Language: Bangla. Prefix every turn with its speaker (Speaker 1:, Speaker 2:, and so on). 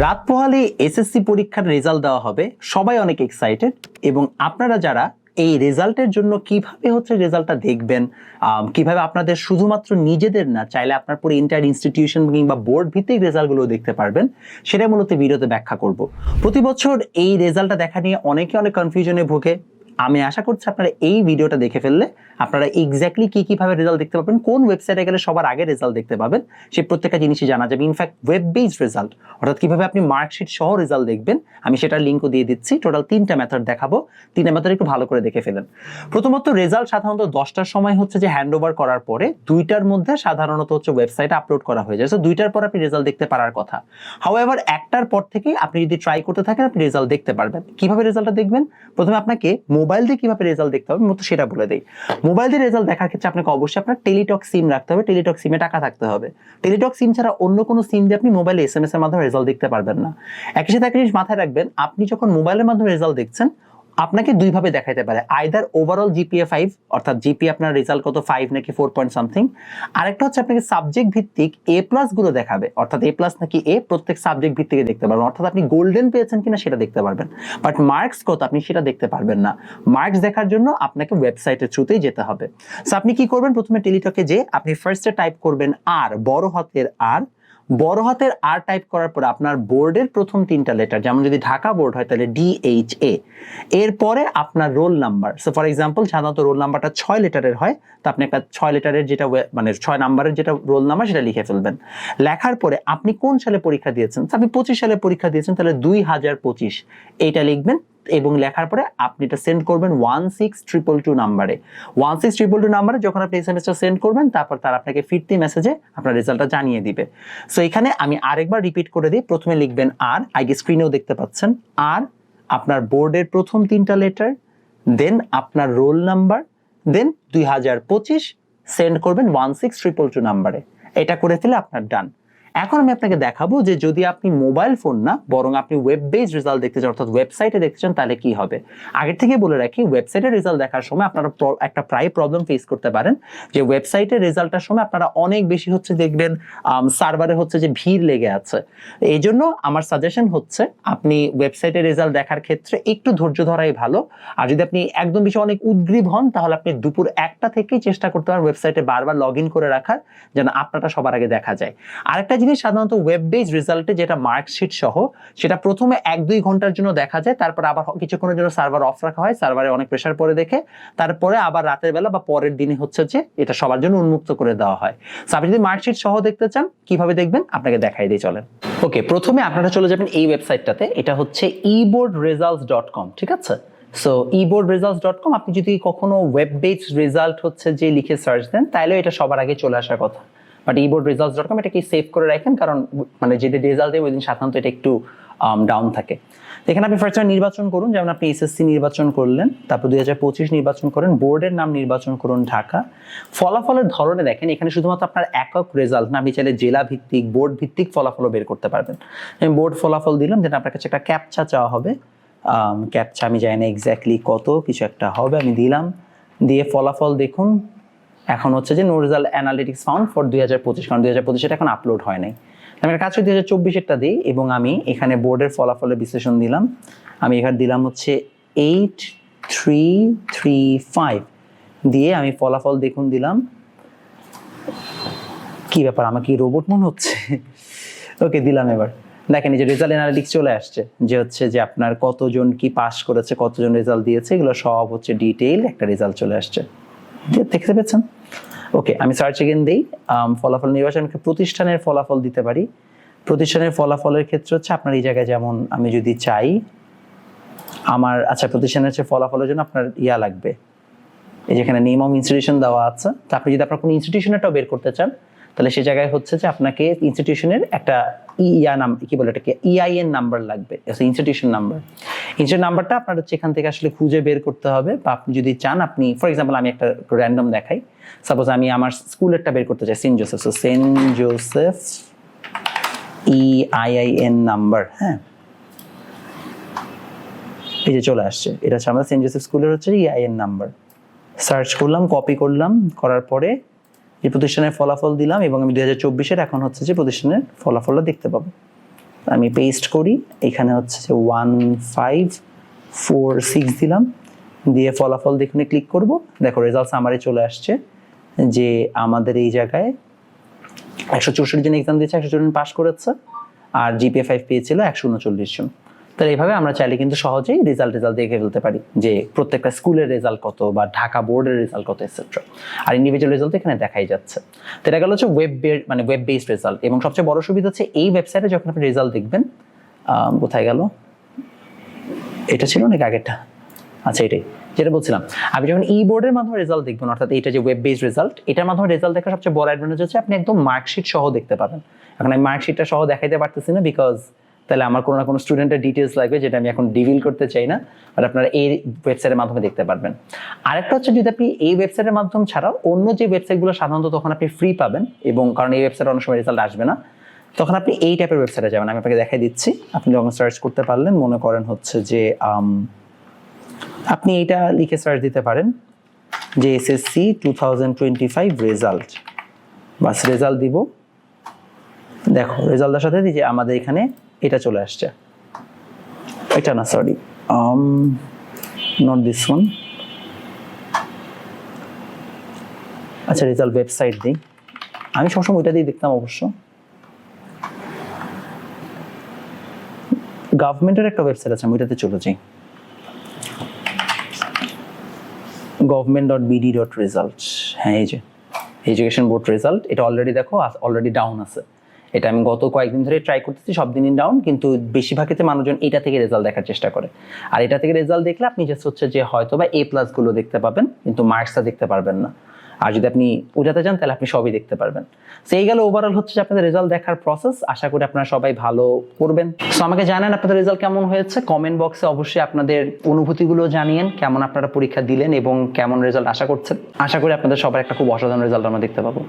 Speaker 1: রাত পোহালে এসএসসি পরীক্ষার রেজাল্ট দেওয়া হবে। সবাই অনেক এক্সাইটেড এবং আপনারা যারা এই রেজাল্টের জন্য কীভাবে হচ্ছে রেজাল্টটা দেখবেন কীভাবে আপনাদের শুধুমাত্র নিজেদের না, চাইলে আপনার পুরো ইন্টার ইনস্টিটিউশন কিংবা বোর্ড ভিত্তিক রেজাল্টগুলো দেখতে পারবেন। সেটাই মূলত ভিডিওতে ব্যাখ্যা করব। প্রতি বছর এই রেজাল্টটা দেখা নিয়ে অনেকে অনেক কনফিউশনে ভোগে। আমি আশা করছি আপনারা এই ভিডিওটা দেখে ফেললে আপনারা এক্স্যাক্টলি কি কীভাবে রেজাল্ট দেখতে পাবেন, কোন ওয়েবসাইটে গেলে সবার আগে রেজাল্ট দেখতে পাবেন, সেই প্রত্যেকটা জিনিসই জানা যাবে। ইনফ্যাক্ট ওয়েব বেসড রেজাল্ট অর্থাৎ কীভাবে আপনি মার্কশিট সহ রেজাল্ট দেখবেন, আমি সেটার লিঙ্কও দিয়ে দিচ্ছি। টোটাল তিনটা মেথড দেখাবো, তিনটা মেথড একটু ভালো করে দেখে ফেলেন। প্রথমত রেজাল্ট সাধারণত দশটার সময় হচ্ছে যে হ্যান্ড ওভার করার পরে, দুইটার মধ্যে সাধারণত হচ্ছে ওয়েবসাইটে আপলোড করা হয়ে যায়। সো দুইটার পর আপনি রেজাল্ট দেখতে পারার কথা। হাউএভার একটার পর থেকে আপনি যদি ট্রাই করতে থাকেন, আপনি রেজাল্ট দেখতে পারবেন। কীভাবে রেজাল্টটা দেখবেন? প্রথমে আপনাকে মোবাইল দিয়ে কীভাবে রেজাল্ট দেখতে হবে মতো সেটা বলে দেয় মোবাইল দিয়ে রেজাল্ট দেখার ক্ষেত্রে আপনাকে অবশ্যই আপনার টেলিটক সিম রাখতে হবে টেলিটক সিমে টাকা থাকতে হবে। টেলিটক সিম ছাড়া অন্য কোনো সিম দিয়ে আপনি মোবাইলে এস এম এস এর মাধ্যমে রেজাল্ট দেখতে পারবেন না। একই সাথে একটা জিনিস মাথায় রাখবেন, আপনি যখন মোবাইলের মাধ্যমে রেজাল্ট দেখছেন আপনাকে দুইভাবে দেখাইতে পারে। আইদার ওভারঅল জিপিএ ফাইভ অর্থাৎ জিপি আপনার রেজাল্ট কত? ফাইভ নাকি ফোর পয়েন্ট সামথিং আরেকটা হচ্ছে আপনাকে সাবজেক্ট ভিত্তিক এ প্লাসগুলো দেখাবে। অর্থাৎ এ প্লাস নাকি এ প্রত্যেক সাবজেক্ট ভিত্তিকে দেখতে পারবেন। অর্থাৎ আপনি গোল্ডেন পেয়েছেন কিনা সেটা দেখতে পারবেন। বাট মার্কস কত? আপনি সেটা দেখতে পারবেন না। মার্কস দেখার জন্য আপনাকে ওয়েবসাইটের থ্রুতেই যেতে হবে। সো আপনি কি করবেন? প্রথমে টেলিটকে যে আপনি ফার্স্টে টাইপ করবেন আর বড় হাতের আর বড় হাতের আর টাইপ করার পর আপনার বোর্ডের প্রথম তিনটা লেটার যেমন যদি ঢাকা বোর্ড হয়, তাহলে ডি এইচ এ এরপরে আপনার roll number so for example সাধারণত রোল নাম্বারটা ছয় লেটারের হয়, তো আপনি একটা ছয় লেটারের যেটা মানে ছয় নাম্বারের যেটা রোল নাম্বার সেটা লিখে ফেলবেন। লেখার পরে আপনি কোন সালে পরীক্ষা দিয়েছেন? আপনি পঁচিশ সালে পরীক্ষা দিয়েছেন, তাহলে দুই হাজার পঁচিশ। এইটা লিখবেন এবং লেখার পরে আপনি এটা সেন্ড করবেন ওয়ান সিক্স ট্রিপল টু নাম্বারে ওয়ান সিক্স ট্রিপল টু নাম্বারে যখন আপনি এস এম এসটা সেন্ড করবেন, তারপর তার আপনাকে ফিরতি মেসেজে আপনার রেজাল্টটা জানিয়ে দিবে। সো এখানে আমি আরেকবার রিপিট করে দিই। প্রথমে লিখবেন আর আগে স্ক্রিনেও দেখতে পাচ্ছেন। আর আপনার বোর্ডের প্রথম তিনটা লেটার দেন আপনার রোল নাম্বার দেন দুই হাজার পঁচিশ সেন্ড করবেন ওয়ান সিক্স ট্রিপল টু নাম্বারে এটা করে ফেলে আপনার ডান এখন আমি আপনাকে দেখাবো যে যদি আপনি মোবাইল ফোন না, বরং আপনি ওয়েব বেস রেজাল্ট দেখতে চান, অর্থাৎ ওয়েবসাইটে দেখতে চান, তাহলে কি হবে? আগের থেকে বলে রাখি ওয়েবসাইটে রেজাল্ট দেখার সময় আপনারা একটা প্রায় প্রবলেম ফেস করতে পারেন। যে ওয়েবসাইটে রেজাল্টের সময় আপনারা অনেক বেশি হচ্ছে দেখবেন সার্ভারে হচ্ছে যে ভিড় লেগে আছে। এই জন্য আমার সাজেশন হচ্ছে, আপনি ওয়েবসাইটে রেজাল্ট দেখার ক্ষেত্রে একটু ধৈর্য ধরাই ভালো। আর যদি আপনি একদম বেশি অনেক উদ্গ্রীব হন, তাহলে আপনি দুপুর একটা থেকেই চেষ্টা করতে পারেন ওয়েবসাইটে বারবার লগ করে রাখার, যেন আপনারটা সবার আগে দেখা যায়। আরেকটা জিনিস সাধারণত ওয়েব বেস রেজাল্টে যেটা মার্কশিট সহ সেটা প্রথমে এক দুই ঘণ্টার জন্য দেখা যায় তারপর আবার কিছুক্ষণের জন্য সার্ভার অফ রাখা হয় সার্ভারে অনেক প্রেশার পরে দেখে তারপরে আবার রাতের বেলা বা পরের দিনে হচ্ছে যে এটা সবার জন্য উন্মুক্ত করে দেওয়া হয়। So, আপনি যদি মার্কশিট সহ দেখতে চান কীভাবে দেখবেন? আপনাকে দেখাই দিয়ে চলেন। ওকে প্রথমে আপনারা চলে যাবেন এই ওয়েবসাইটটাতে এটা হচ্ছে ইবোর্ড রেজাল্টস ডট কম ঠিক আছে? So e board results dot com আপনি যদি কখনো ওয়েব বেজ রেজাল্ট হচ্ছে যে লিখে সার্চ দেন তাহলে এটা সবার আগে চলে আসার কথা। But e board results dot com এটাকে সেভ করে রাখেন, কারণ মানে যেদিন রেজাল্ট দেবে ওই দিন সাধারণত এটা একটু ডাউন থাকে। তো এখানে আপনি ফার্স্ট নির্বাচন করুন, যেমন আপনি এসএসসি নির্বাচন করলেন, তারপর দুই হাজার পঁচিশ নির্বাচন করেন, বোর্ডের নাম নির্বাচন করুন ঢাকা। ফলাফলের ধরনে দেখেন, এখানে শুধুমাত্র আপনার একক রেজাল্ট না, আপনি চাইলে জেলা ভিত্তিক বোর্ড ভিত্তিক ফলাফলও বের করতে পারবেন। আমি বোর্ড ফলাফল দিলাম যেটা আপনার কাছে একটা ক্যাপচা চাওয়া হবে। ক্যাপচা আমি জানি না এক্স্যাক্টলি কত, কিছু একটা হবে, আমি দিলাম। দিয়ে ফলাফল দেখুন এখন হচ্ছে যে no result analytics found for দুই হাজার পঁচিশ, কারণ দুই হাজার পঁচিশটা এখন আপলোড হয় নাই। আমি একটা কাছে দুই হাজার চব্বিশেরটা দিই এবং আমি এখানে বোর্ডের ফলাফলের বিশ্লেষণ দিলাম। আমি এখানে দিলাম হচ্ছে এইট থ্রি থ্রি ফাইভ দিয়ে আমি ফলাফল দেখুন দিলাম। কি ব্যাপার আমাকে কি রোবট মনে হচ্ছে? ওকে, দিলাম এবার। দেখেন এই যে রেজাল্ট অ্যানালিটিক্স চলে আসছে, যে হচ্ছে যে আপনার কতজন কি পাস করেছে, কতজন রেজাল্ট দিয়েছে, এগুলো সব হচ্ছে ডিটেইল একটা রেজাল্ট চলে আসছে। দেখতে পেয়েছেন? ওকে আমি সার্চ এগেন দিই। ফলাফল নির্বাচনকে প্রতিষ্ঠানের ফলাফল দিতে পারি। প্রতিষ্ঠানের ফলাফলের ক্ষেত্রে হচ্ছে আপনার এই জায়গায় যেমন আমি যদি চাই, আমার আচ্ছা প্রতিষ্ঠানের হচ্ছে ফলাফলের জন্য আপনার ইয়া লাগবে। এই যেখানে নেম অফ ইনস্টিটিউশন দেওয়া আছে। তো আপনি যদি আপনার কোনো ইনস্টিটিউশনেরটাও বের করতে চান, তাহলে সে জায়গায় হচ্ছে যে আপনাকে ইনস্টিটিউশনের একটা ইয়া নাম কি বলে এটাকে? ইআইএন নাম্বার লাগবে ইনস্টিটিউশন নাম্বার ইনস্টিটিউট নাম্বারটা আপনার হচ্ছে এখান থেকে আসলে খুঁজে বের করতে হবে, বা আপনি যদি চান আপনি ফর এক্সাম্পল আমি একটা র্যান্ডম দেখাই। সাপোজ আমি আমার স্কুলেরটা বের করতে চাই Saint Joseph Saint Joseph EIIN number হ্যাঁ? এই যে চলে আসছে, এটা হচ্ছে আমাদের সেন্ট জোসেফ স্কুলের হচ্ছে ইআইএন নাম্বার সার্চ করলাম কপি করলাম, করার পরে এই প্রতিষ্ঠানের ফলাফল দিলাম এবং আমি দুই হাজার চব্বিশের এখন হচ্ছে যে প্রতিষ্ঠানের ফলাফলটা দেখতে পাবো। আমি পেস্ট করি, এখানে হচ্ছে যে ওয়ান ফাইভ ফোর সিক্স দিলাম। দিয়ে ফলাফল দেখুনে ক্লিক করব। দেখো রেজাল্টস আমারই চলে আসছে যে আমাদের এই জায়গায় একশো চৌষট্টি জন এক্সাম দিয়েছে, একশো জন পাস করেছে, আর জিপিএ ফাইভ পেয়েছিল একশো উনচল্লিশ জন। তাহলে এইভাবে আমরা চাইলে কিন্তু সহজেই রেজাল্ট রেজাল্ট দেখে ফেলতে পারি যে প্রত্যেকটা স্কুলের রেজাল্ট কত বা ঢাকা বোর্ডের রেজাল্ট কত এটসেট্রা আর ইন্ডিভিজুয়াল রেজাল্ট এখানে দেখাই যাচ্ছে। তো এটা গেল হচ্ছে ওয়েব মানে ওয়েব বেসড রেজাল্ট এবং সবচেয়ে বড় সুবিধা হচ্ছে এই ওয়েবসাইটে যখন আপনি রেজাল্ট দেখবেন কোথায় গেল? এটা ছিল নাকি আগেরটা? আচ্ছা এটাই। যেটা বলছিলাম আপনি যখন ই বোর্ডের মাধ্যমে রেজাল্ট দেখবেন অর্থাৎ এটা যে ওয়েব বেসড রেজাল্ট এটার মাধ্যমে রেজাল্ট দেখার সবচেয়ে বড় অ্যাডভান্টেজ হচ্ছে আপনি একদম মার্কশিট সহ দেখতে পাবেন। এখন আমি মার্কশিটটা সহ দেখাইতে পারতেছি না বিকজ তাহলে আমার কোনো না কোনো স্টুডেন্টের ডিটেলস লাগবে যেটা আমি এখন ডিভিল করতে চাই না বাট আপনারা এই ওয়েবসাইটের মাধ্যমে দেখতে পারবেন। আরেকটা হচ্ছে যদি আপনি এই ওয়েবসাইটের মাধ্যম ছাড়াও অন্য যে ওয়েবসাইটগুলো সাধারণত তখন আপনি ফ্রি পাবেন, এবং কারণ এই ওয়েবসাইটে অনেক সময় রেজাল্ট আসবে না, তখন আপনি এই টাইপের ওয়েবসাইটে যাবেন। আমি আপনাকে দেখাই দিচ্ছি। আপনি যখন সার্চ করতে পারলেন, মনে করেন হচ্ছে যে আপনি এটা লিখে সার্চ দিতে পারেন, যে SSC two thousand twenty five result বাস রেজাল্ট দিব। দেখো রেজাল্টের সাথে যে আমাদের এখানে এটা চলে আসছে। এটা না সরি নট দিস ওয়ান আচ্ছা রেজাল্ট ওয়েবসাইট দিই। আমি সবসময় ওইটা দিয়ে দেখতাম অবশ্য। গভর্নমেন্টের একটা ওয়েবসাইট আছে, আমি ওইটাতে চলে যাই। Government dot BD dot result হ্যাঁ এই যে এডুকেশন বোর্ড রেজাল্ট এটা অলরেডি দেখো অলরেডি ডাউন আছে। এটা আমি গত কয়েকদিন ধরে ট্রাই করতেছি, সব দিনই ডাউন কিন্তু বেশিরভাগ ক্ষেত্রে মানুষজন এটা থেকে রেজাল্ট দেখার চেষ্টা করে। আর এটা থেকে রেজাল্ট দেখলে আপনি জাস্ট হচ্ছে যে হয়তো বা এ প্লাসগুলো দেখতে পাবেন, কিন্তু মার্কসটা দেখতে পারবেন না। আর যদি আপনি ওটাতে যান তাহলে আপনি সবই দেখতে পারবেন। সো এই গেল ওভারঅল হচ্ছে যে আপনাদের রেজাল্ট দেখার প্রসেস আশা করি আপনারা সবাই ভালো করবেন। সো আমাকে জানান আপনাদের রেজাল্ট কেমন হয়েছে? কমেন্ট বক্সে অবশ্যই আপনাদের অনুভূতিগুলো জানিয়েন, কেমন আপনারা পরীক্ষা দিলেন এবং কেমন রেজাল্ট আশা করছেন। আশা করি আপনাদের সবার একটা খুব অসাধারণ রেজাল্ট আমরা দেখতে পাবো।